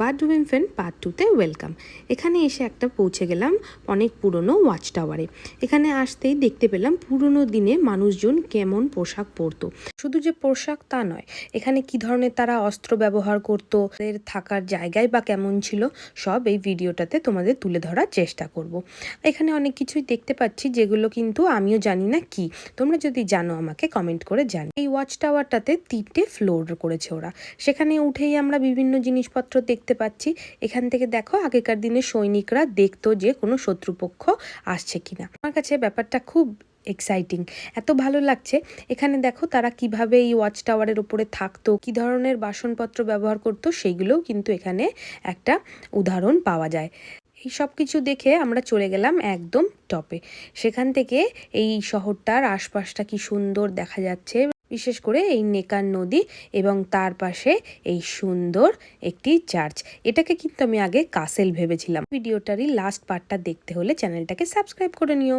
Bird friend part টুতে welcome এখানে এসে একটা পৌঁছে গেলাম অনেক পুরনো ওয়াচ টাওয়ারে এখানে আসতেই দেখতে পেলাম পুরনো দিনে মানুষজন কেমন পোশাক পরতো। শুধু যে পোশাক তা নয়, এখানে কি ধরনের তারা অস্ত্র ব্যবহার করতো এর থাকার জায়গায় বা কেমন ছিল, সব এই ভিডিওটাতে তোমাদের তুলে ধরার চেষ্টা করব। এখানে অনেক কিছুই দেখতে পাচ্ছি, যেগুলো কিন্তু আমিও জানি না কি। তোমরা যদি জানো আমাকে কমেন্ট করে জানি। এই ওয়াচ টাওয়ারটাতে তিনটে ফ্লোর করেছে ওরা। সেখানে উঠেই আমরা বিভিন্ন জিনিসপত্র দেখতে পাচ্ছি। এখান থেকে দেখো, আগেকার দিনে সৈনিকরা দেখতো যে কোনো শত্রুপক্ষ আসছে কিনা। আমার কাছে ব্যাপারটা খুব এক্সাইটিং এত ভালো লাগছে। এখানে দেখো, তারা কীভাবে এই ওয়াচ টাওয়ারের ওপরে থাকতো, কি ধরনের বাসনপত্র ব্যবহার করতো, সেইগুলোও কিন্তু এখানে একটা উদাহরণ পাওয়া যায়। এই সব কিছু দেখে আমরা চলে গেলাম একদম টপে সেখান থেকে এই শহরটার আশপাশটা কি সুন্দর দেখা যাচ্ছে। বিশেষ করে এই নেকার নদী এবং তার পাশে এই সুন্দর একটি চার্চ। এটাকে কিন্তু আমি আগে কাসেল ভেবেছিলাম। ভিডিওটারই লাস্ট পার্টটা দেখতে হলে চ্যানেলটাকে সাবস্ক্রাইব করে নিও।